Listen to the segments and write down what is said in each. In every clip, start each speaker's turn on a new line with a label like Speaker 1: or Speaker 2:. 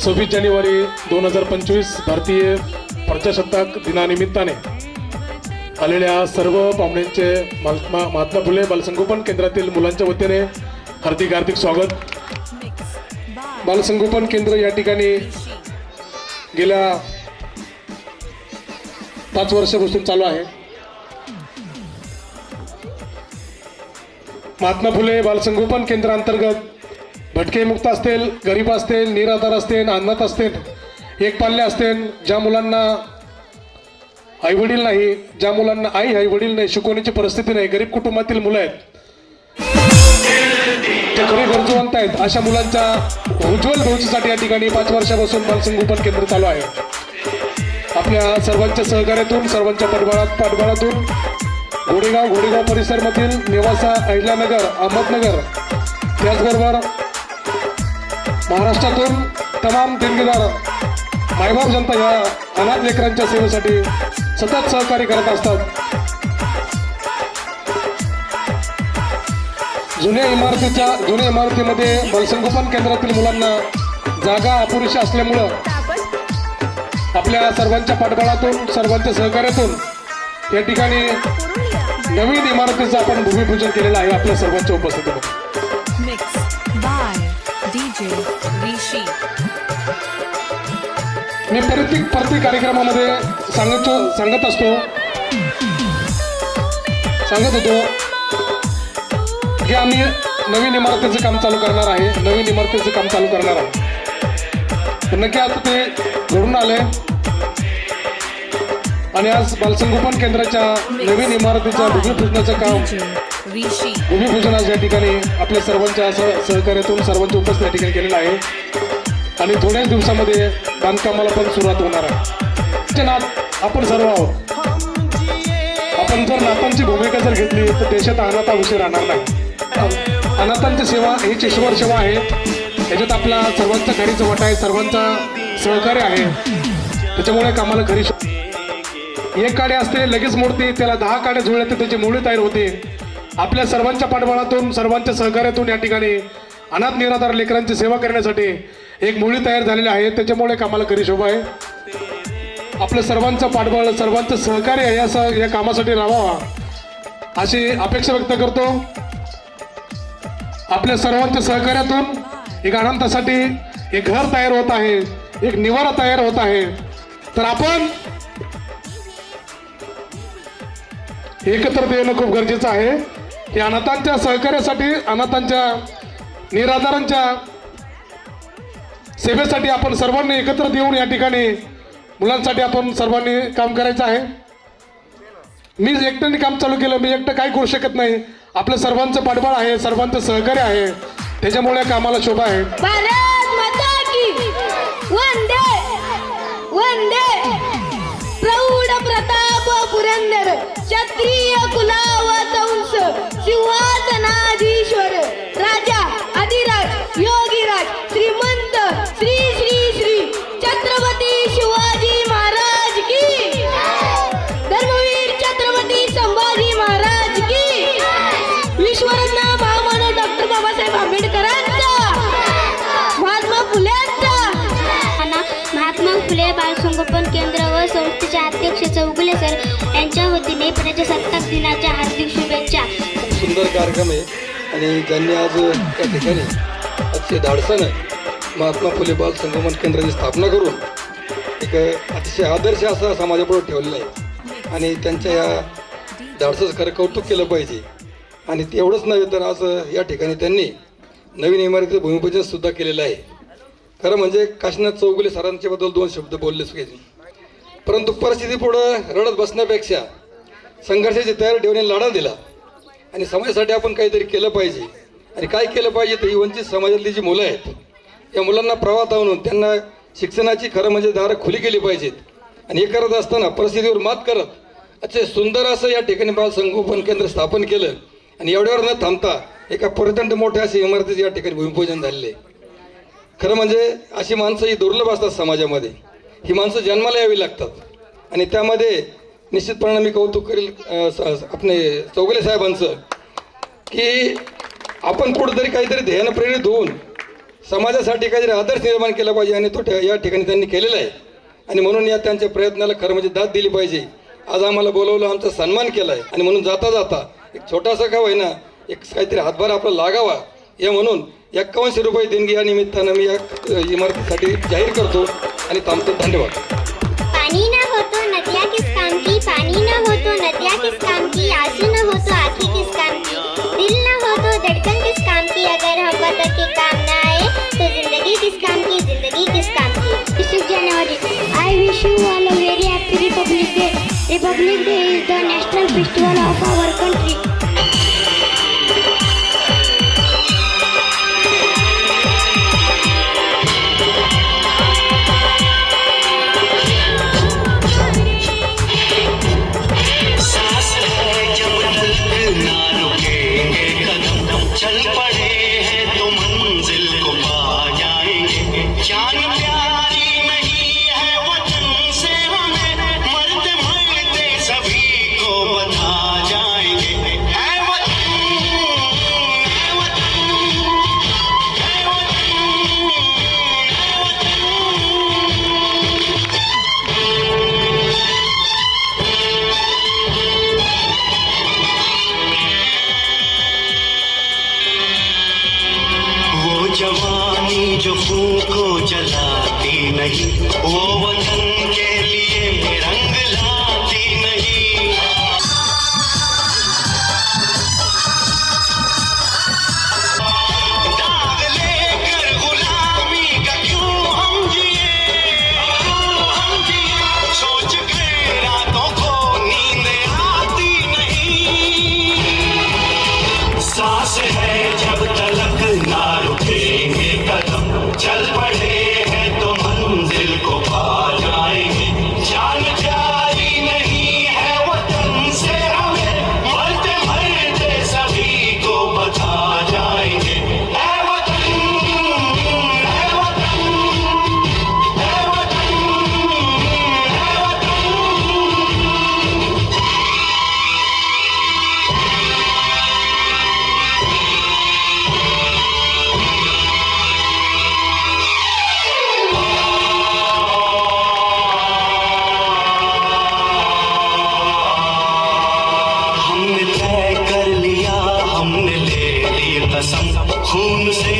Speaker 1: सव्वीस जानेवारी दोन हजार पंचवीस भारतीय प्रजासत्ताक दिनानिमित्ताने आलेल्या सर्व पाहुण्यांचे महात्मा महात्मा फुले बालसंगोपन केंद्रातील मुलांच्या वतीने हार्दिक हार्दिक स्वागत. बालसंगोपन केंद्र या ठिकाणी गेल्या पाच वर्षापासून चालू आहे. महात्मा फुले बालसंगोपन केंद्रांतर्गत भटके मुक्त असतील गरीब असतील निराधार असतील अनाथ असतील एकपाल्य असतील ज्या मुलांना आईवडील नाही ज्या मुलांना आई आईवडील नाही शिकवण्याची परिस्थिती नाही गरीब कुटुंबातील मुलं आहेत. ते खरे गरजवंत आहेत. अशा मुलांच्या उज्ज्वल भविष्यासाठी या ठिकाणी पाच वर्षापासून बालसंगोपन केंद्र चालू आहे. आपल्या सर्वांच्या सहकार्यातून सर्वांच्या पाठबळात पाठबळातून घोडेगाव घोडेगाव परिसरमधील नेवासा अहिल्यानगर अहमदनगर त्याचबरोबर महाराष्ट्रातून तमाम देणगीदार मायबाप जनता या अनाथ लेकरांच्या सेवेसाठी सतत सहकार्य करत असतात. जुन्या इमारतीच्या जुन्या इमारतीमध्ये बालसंगोपन केंद्रातील मुलांना जागा अपुरेशी असल्यामुळं आपल्या सर्वांच्या पाठबळातून सर्वांच्या सहकार्यातून या ठिकाणी नवीन इमारतीचं आपण भूमिपूजन केलेलं आहे आपल्या सर्वांच्या उपस्थितीमध्ये.
Speaker 2: Rishi.
Speaker 1: मी प्रत्येक प्रत्येक कार्यक्रमामध्ये सांगत सांगत असतो. सांगत होतो की आम्ही नवीन इमारतीचं काम चालू करणार आहे. नवीन इमारतीचं काम चालू करणार आहे नक्की आता ते घडून आले. आणि आज बालसंगोपन केंद्राच्या नवीन इमारतीच्या भूमिपूजनाचं काम
Speaker 2: ऋषी. Rishi.
Speaker 1: भूमिपूजन आज या ठिकाणी आपल्या सर्वांच्या सहकार्यातून सर्वांची उपस्थित या ठिकाणी केलेला आहे. आणि थोड्याच दिवसामध्ये बांधकामाला पण सुरुवात होणार आहे. नात आपण सर्व आहोत. आपण जर नातांची भूमिका जर घेतली तर देशात अनाथा विषय राहणार नाही. अनाथांची सेवा ही चेश्वर सेवा आहे. याच्यात आपला सर्वांचा घरीचा वाटा आहे सर्वांचा सहकार्य आहे. त्याच्यामुळे कामाला घरी एक काडे असते लगेच मोडते. त्याला दहा काड्या जुळल्या तर मुळे तयार होते. आपल्या सर्वांच्या पाठबळातून सर्वांच्या सहकार्यातून या ठिकाणी अनाथ निराधार लेकरांची सेवा करण्यासाठी एक मुली तयार झालेली आहे. त्याच्यामुळे कामाला खरी शोभा आहे. आपलं सर्वांचं पाठबळ सर्वांचं सहकार्य या स- या कामासाठी राहावा अशी अपेक्षा व्यक्त करतो. आपल्या सर्वांच्या सहकार्यातून एक आनंदासाठी एक घर तयार होत आहे एक निवारा तयार होत आहे. तर आपण एकत्र येणं खूप गरजेचं आहे. की अनाथांच्या सहकार्यासाठी अनाथांच्या निराधारांच्या सेवेसाठी आपण सर्वांनी एकत्र येऊन या ठिकाणी मुलांसाठी आपण सर्वांनी काम करायचं आहे. मी एकट्याने काम चालू केलं मी एकटं काही करू शकत नाही. आपलं सर्वांचं पाठबळ आहे सर्वांचं सहकार्य आहे. त्याच्यामुळे कामाला शोभा आहे.
Speaker 3: सिंहासनाधीश्वर राजा अधिराज योगीराज श्रीमंत श्री श्री श्री छत्रपती शिवाजी महाराज की धर्मवीर छत्रपती संभाजी महाराज की विश्वरत्न महामानव डॉक्टर बाबासाहेब आंबेडकरांचा महात्मा फुल्यांचा.
Speaker 4: महात्मा फुले बालसंगोपन केंद्र व संस्थेचे अध्यक्ष चौगुले सर यांच्या वतीने प्रजासत्ताक दिनाच्या हार्दिक शुभेच्छा
Speaker 5: सुंदर कार्यक्रम आहे. आणि ज्यांनी आज त्या ठिकाणी अतिशय धाडसानं महात्मा फुले बाल संगमन केंद्राची स्थापना करून एक अतिशय आदर्श असा समाजापुढे ठेवलेला आहे. आणि त्यांच्या या धाडसाचं खरं कौतुक केलं पाहिजे. आणि तेवढंच नव्हे तर आज या ठिकाणी त्यांनी नवीन इमारतीचं भूमिपूजनसुद्धा केलेलं आहे. खरं म्हणजे काशीनाथ चौगुले सरांच्याबद्दल दोन शब्द बोलले पाहिजे परंतु परिस्थिती पुढं रडत बसण्यापेक्षा संघर्षाची तयारी ठेवणे लढा दिला. आणि समाजासाठी आपण काहीतरी केलं पाहिजे. आणि काय केलं पाहिजे तर ही वंचित समाजातली जी मुलं आहेत या मुलांना प्रवाहात आणून त्यांना शिक्षणाची खरं म्हणजे दारं खुली केली पाहिजेत. आणि हे करत असताना परिस्थितीवर मात करत असे सुंदर असं या ठिकाणी बाल संगोपन केंद्र स्थापन केलं. आणि एवढ्यावर न थांबता एका प्रचंड मोठ्या अशी इमारतीचे या ठिकाणी भूमिपूजन झालेले आहे. खरं म्हणजे अशी माणसं ही दुर्लभ असतात समाजामध्ये. ही माणसं जन्माला यावी लागतात. आणि त्यामध्ये निश्चितपणे मी कौतुक करेल आपले चौगले साहेबांचं की आपण कुठंतरी काहीतरी ध्येयानं प्रेरित होऊन समाजासाठी काहीतरी आदर्श निर्माण केला पाहिजे आणि तो या ठिकाणी त्यांनी केलेला आहे. आणि म्हणून या त्यांच्या प्रयत्नाला खरं म्हणजे दाद दिली पाहिजे. आज आम्हाला बोलवलं आमचा सन्मान केला आहे. आणि म्हणून जाता जाता एक छोटासा का होईना एक काहीतरी हातभार आपला लागावा हे म्हणून एक्कावनशे रुपये देणगी या निमित्तानं मी या इमारतीसाठी जाहीर करतो. आणि थांबतो. धन्यवाद.
Speaker 4: पानी न हो तो नदिया किस काम की आंसू न हो तो आंखें किस काम की दिल न हो तो धड़कन किस काम की अगर हम वतन के काम न आए तो जिंदगी किस काम की जिंदगी किस काम की six January I wish you all a very happy republic day republic day is the national festival of our country
Speaker 6: जवानी जो फूको जलाती नहीं वो वतन के Who's
Speaker 7: here?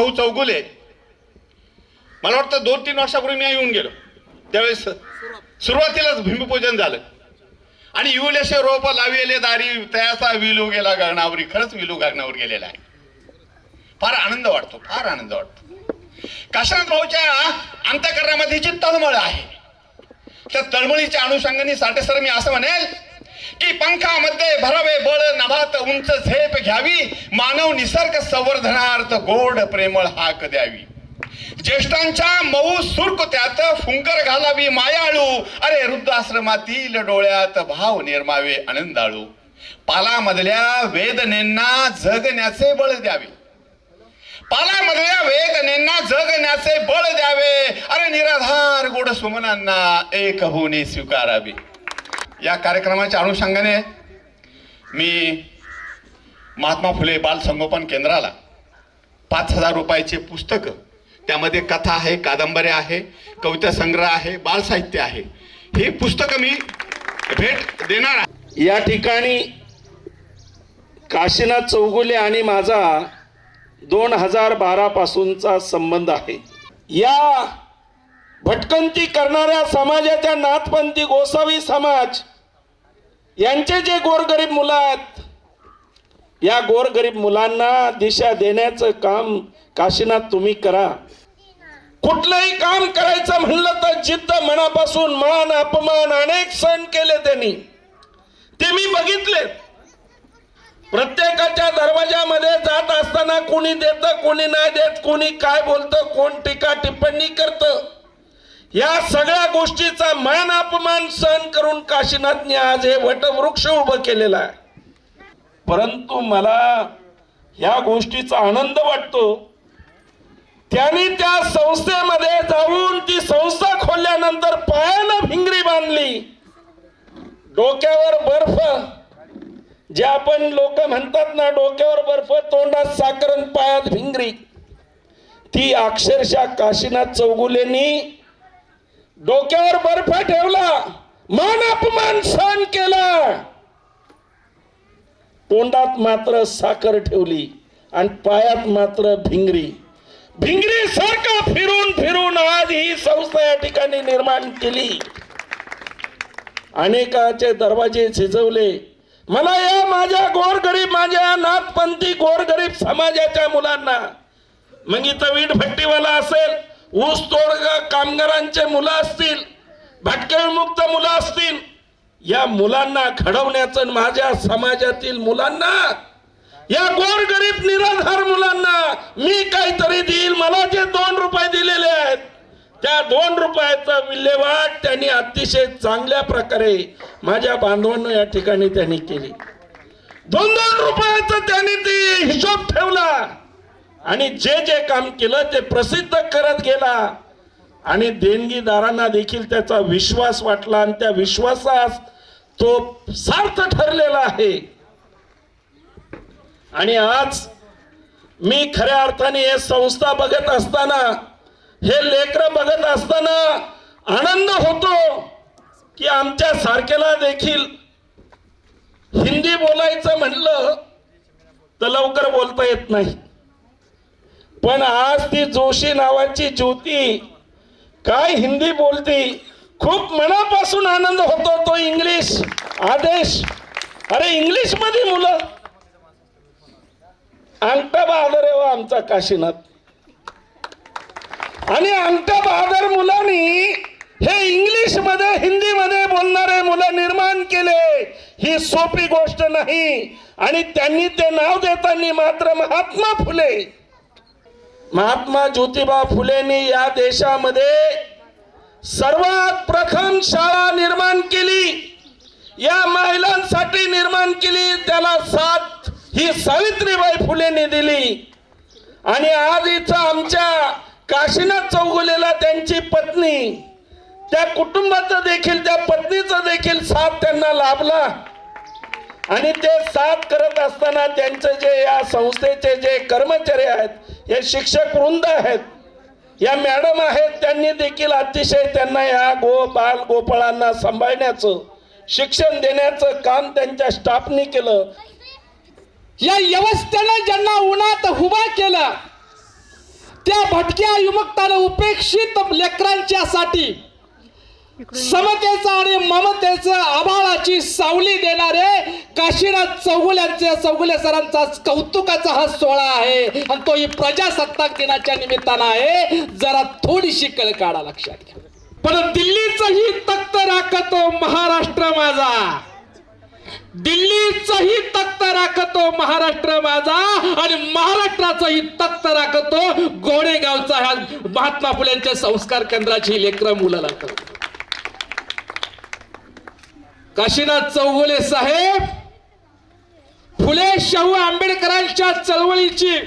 Speaker 7: भाऊ चौगुले मला वाटतं दोन तीन वर्षापूर्वी मी येऊन गेलो. त्यावेळेस सुरुवातीलाच भूमिपूजन झालं. आणि युलेशे रोप लाविले दारी तयाचा विलू गेला गगनावरी. खरंच विलू गगनावर गेलेला आहे. फार आनंद वाटतो फार आनंद वाटतो. काशनाथ भाऊच्या अंतकरणामध्ये जी तळमळ आहे त्या तळमळीच्या अनुषंगाने साठेसर मी असं म्हणेल की पंखामध्ये भरावे बळ नभात उंच झेप घ्यावी मानव निसर्ग संवर्धनार्थ गोड प्रेमळ हाक द्यावी. ज्येष्ठांच्या मऊ सुरकुत्यात फुंकर घालावी मायाळू अरे वृद्धाश्रमातील डोळ्यात भाव निर्मावे आनंदाळू. पालामधल्या वेदनेंना जगण्याचे बळ द्यावे. पालामधल्या वेदनेंना जगण्याचे बळ द्यावे. अरे निराधार गोड सुमनांना एक होणे स्वीकारावे. या कार्यक्रमाच्या अनुषंगाने मी महात्मा फुले बाल संगोपन केंद्राला पाच हजार रुपयाचे पुस्तकं त्यामध्ये कथा आहे कादंबऱ्या आहे कविता संग्रह आहे बाल साहित्य आहे. हे पुस्तकं मी भेट देणार आहे.
Speaker 8: या ठिकाणी काशीनाथ चौगुले आणि माझा दोन हजार बारापासूनचा संबंध आहे. या भटकंती करणाऱ्या समाजाच्या नाथपंथी गोसावी समाज यांचे जे गोरगरीब मुलं आहेत या गोरगरीब मुलांना दिशा देण्याचं काम काशीनाथ तुम्ही करा. कुठलंही काम करायचं म्हणलं तर जिद्द मनापासून मान अपमान अनेक सण केले त्यांनी. ते मी बघितले प्रत्येकाच्या दरवाजामध्ये जात असताना कोणी देत कोणी नाही देत कोणी काय बोलतं कोण टीका टिप्पणी करतं. या सगळ्या गोष्टीचा मान अपमान सहन करून काशीनाथने आज हे वटवृक्ष उभं केलेलं आहे. परंतु मला या गोष्टीचा आनंद वाटतो. त्यांनी त्या संस्थेमध्ये जाऊन ती संस्था खोलल्यानंतर पायाला भिंगरी बांधली. डोक्यावर बर्फ. जे आपण लोक म्हणतात ना डोक्यावर बर्फ तोंडात साखर पायात भिंगरी. ती अक्षरशः काशीनाथ चौगुलेंनी डोक्यावर बर्फ ठेवला मान अपमान सहन केला. तोंडात मात्र साखर ठेवली आणि पायात मात्र भिंगरी. भिंगरी सारखा फिरून फिरून आज ही संस्था या ठिकाणी निर्माण केली. अनेकाचे दरवाजे झिजवले. मला या माझ्या गोरगरीब माझ्या नाथपंथी गोरगरीब समाजाच्या मुलांना मग इथं वीट भट्टीवाला असेल ऊस कामगारांचे मुलं असतील भटकेमुक्त मुलं असतील या मुलांना घडवण्याचं माझ्या समाजातील मुलांना या गोरगरीब निराधार मुलांना मी काहीतरी देईल मला जे दोन रुपये दिलेले आहेत त्या दोन रुपयाचा विल्हेवाट त्यांनी अतिशय चांगल्या प्रकारे माझ्या बांधवांना या ठिकाणी त्यांनी केली. दोन दोन रुपयाचा त्यांनी ते हिशोब ठेवला. आणि जे जे काम केलं ते प्रसिद्ध करत गेला. आणि देणगीदारांना देखील त्याचा विश्वास वाटला आणि त्या विश्वासास तो सार्थ ठरलेला आहे. आणि आज मी खऱ्या अर्थाने हे संस्था बघत असताना हे लेकर बघत असताना आनंद होतो की आमच्या सारखेला देखील हिंदी बोलायचं म्हणलं तर लवकर बोलता येत नाही. पण आज ती जोशी नावाची ज्योती काय हिंदी बोलती? खूप मनापासून आनंद होतो तो इंग्लिश आदेश. अरे इंग्लिशमध्ये मुलं. अंगठा बहादर आहे हो आमचा काशीनाथ. आणि अंगठा बहादर मुलांनी हे इंग्लिशमध्ये हिंदी मध्ये बोलणारे मुलं निर्माण केले. ही सोपी गोष्ट नाही. आणि त्यांनी ते नाव देताना मात्र महात्मा फुले. महात्मा ज्योतिबा फुलेंनी या देशामध्ये सर्वात प्रथम शाळा निर्माण केली. या महिलांसाठी निर्माण केली. त्याला साथ ही सावित्रीबाई फुलेंनी दिली. आणि आज इथं आमच्या काशीनाथ चौगुलेला त्यांची पत्नी त्या कुटुंबाचं देखील त्या पत्नीचं देखील साथ त्यांना लाभला. आणि ते साथ करत असताना त्यांचे जे या संस्थेचे जे कर्मचारी आहेत हे शिक्षक वृंद आहेत या मॅडम आहेत त्यांनी देखील अतिशय त्यांना या गो बाल गोपाळांना सांभाळण्याचं शिक्षण देण्याचं काम त्यांच्या स्टाफनी केलं.
Speaker 9: या व्यवस्थेनं ज्यांना उन्हात हुबा केला त्या भटक्या युवकानं उपेक्षित लेकरांच्यासाठी समतेचा आणि ममतेचं आभाळाची सावली देणारे काशीनाथ चौगुल्यांचे चौगुले सरांचा कौतुकाचा हा सोहळा आहे. आणि तोही प्रजासत्ताक दिनाच्या निमित्तानं आहे. जरा थोडीशी कळ काढा लक्षात घ्या. पण दिल्लीचंही तख्त राखतो महाराष्ट्र माझा. दिल्लीचंही तख्त राखतो महाराष्ट्र माझा. आणि महाराष्ट्राचंही तख्त राखतो गोडेगावचा. ह्या महात्मा फुलेंच्या संस्कार केंद्राची लेकरं मुलं लागतात काशीनाथ चौगुले साहेब फुले शाहू आंबेडकरांच्या चळवळीची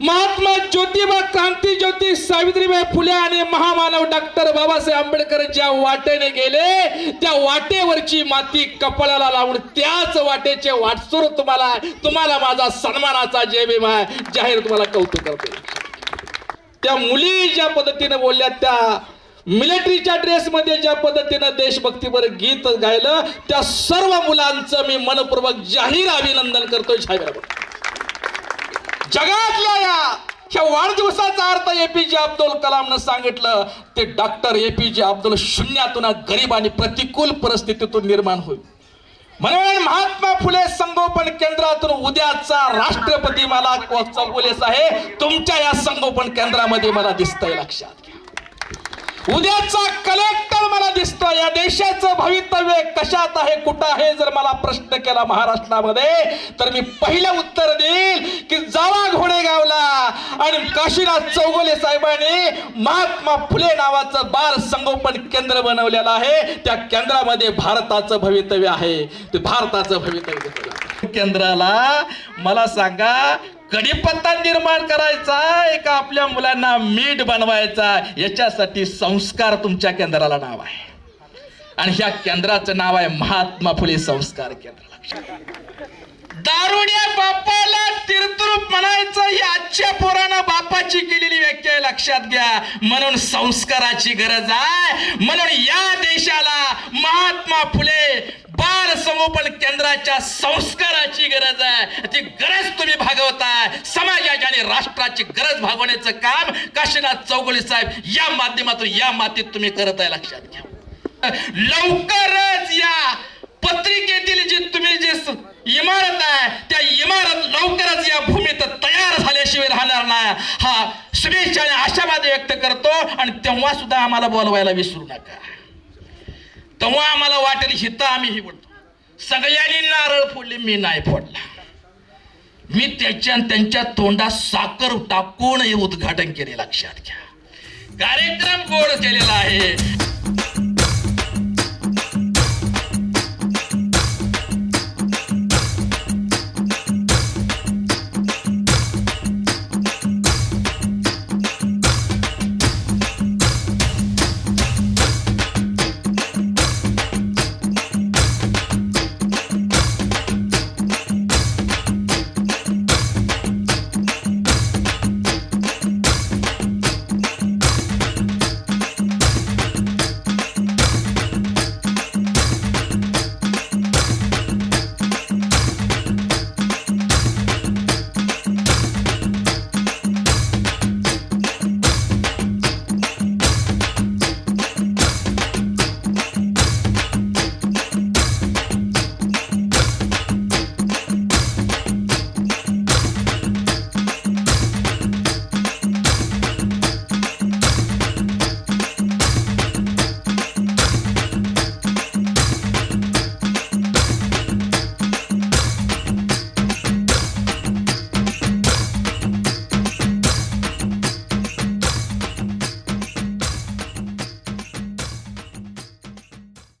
Speaker 9: महात्मा ज्योतिबा क्रांती ज्योती सावित्रीबाई फुले आणि महामानव डॉक्टर बाबासाहेब आंबेडकर ज्या वाटेने गेले. त्या वाटेवरची माती कपाळाला लावून त्याच वाटेचे वाटसूर तुम्हाला तुम्हाला माझा सन्मानाचा जय भीम आहे. जाहीर तुम्हाला कौतुक करते. त्या मुली ज्या पद्धतीने बोलल्या त्या मिलिटरीच्या ड्रेसमध्ये ज्या पद्धतीनं देशभक्तीवर गीत गायलं त्या सर्व मुलांचं मी मनपूर्वक जाहीर अभिनंदन करतोय छायावर जगातल्या या ह्या वाढदिवसाचा अर्थ एपीजे अब्दुल कलामनं सांगितलं ते डॉक्टर एपीजे अब्दुल शून्यातून गरीब आणि प्रतिकूल परिस्थितीतून निर्माण होईल. म्हणून महात्मा फुले संगोपन केंद्रातून उद्याचा राष्ट्रपती मला चौगुलेस आहे तुमच्या या संगोपन केंद्रामध्ये मला दिसतंय लक्षात. उद्याचा कलेक्टर मला दिसतो या देशाचं भवितव्य कशात आहे कुठं आहे जर मला प्रश्न केला महाराष्ट्रामध्ये तर मी पहिलं उत्तर देईल की जावा घोडेगावला आणि काशीनाथ चौगुले साहेबांनी महात्मा फुले नावाचं बाल संगोपन केंद्र बनवलेलं आहे. त्या केंद्रामध्ये भारताचं भवितव्य आहे. ते भारताचं भवितव्य केंद्राला मला सांगा कडीपत्ता निर्माण करायचा एका आपल्या मुलांना मीठ बनवायचा याच्यासाठी संस्कार तुमच्या केंद्राला नाव आहे. आणि ह्या केंद्राचं नाव आहे महात्मा फुले संस्कार केंद्र. दारुण्या दारुड्या बापाला तीर्थरूप म्हणायचं ही आजच्या पोरानं बापाची केलेली व्याख्या आहे, लक्षात घ्या. म्हणून संस्काराची गरज आहे. म्हणून या देशाला महात्मा फुले बाल संगोपन केंद्राच्या संस्काराची गरज आहे. ती गरज तुम्ही भागवताय समाजाची आणि राष्ट्राची गरज भागवण्याचं काम काशीनाथ चौगुले साहेब या माध्यमातून या मातीत तुम्ही करत आहे लक्षात घ्या. लवकरच या पत्रिकेतील जी तुम्ही जे इमारत आहे त्या इमारत लवकरच या भूमीत तयार झाल्याशिवाय राहणार नाही. हा शुभेच्छा आणि आशावाद व्यक्त करतो आणि तेव्हा सुद्धा आम्हाला बोलवायला विसरू नका. तेव्हा आम्हाला वाटेल हिता आम्ही ही बोलतो. सगळ्यांनी नारळ फोडले मी नाही फोडला. मी त्याच्या त्यांच्या तोंडात साखर टाकून हे उद्घाटन केले लक्षात घ्या. कार्यक्रम गोड केलेला आहे.